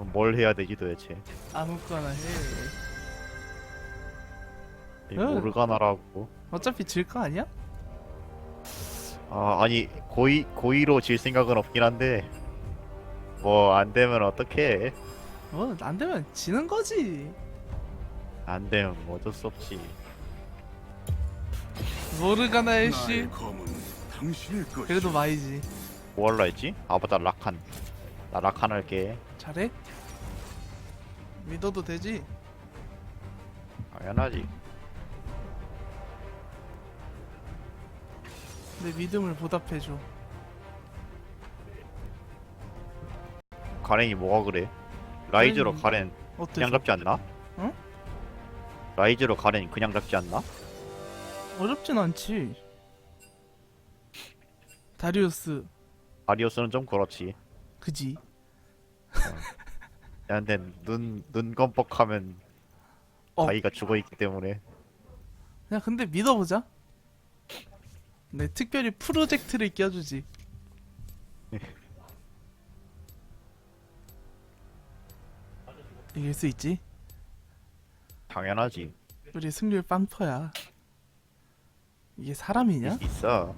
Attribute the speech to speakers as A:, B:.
A: 그럼 뭘 해야 되지 도대체?
B: 아무거나 해.
A: 이
B: 응.
A: 모르가나라고.
B: 어차피 질 거 아니야?
A: 아 아니 고의 고의로 질 생각은 없긴 한데 뭐 안 되면 어떡해?
B: 뭐 안 되면 지는 거지.
A: 안 되면 뭐 어쩔 수 없지.
C: 나의 검은 당신의 것.
B: 그래도 마이지.
A: 뭐 할라 했지? 아바타 라칸. 나 라칸 할게.
B: 잘해? 믿어도 되지?
A: 당연하지.
B: 내 믿음을 보답해줘.
A: 가렌이 뭐가 그래? 라이즈로
B: 가렌이-
A: 가렌
B: 어때?
A: 그냥 잡지 않나?
B: 응?
A: 라이즈로 가렌 그냥 잡지 않나?
B: 어렵진 않지. 다리우스,
A: 아리오스는 좀 그렇지.
B: 그지?
A: 야, 근데 눈, 눈 껌뻑하면
B: 어.
A: 자기가 죽어있기 때문에
B: 그냥 근데 믿어보자. 내 특별히 프로젝트를 껴주지. 이길 수 있지?
A: 당연하지.
B: 우리 승률 빵퍼야. 이게 사람이냐?
A: 있어.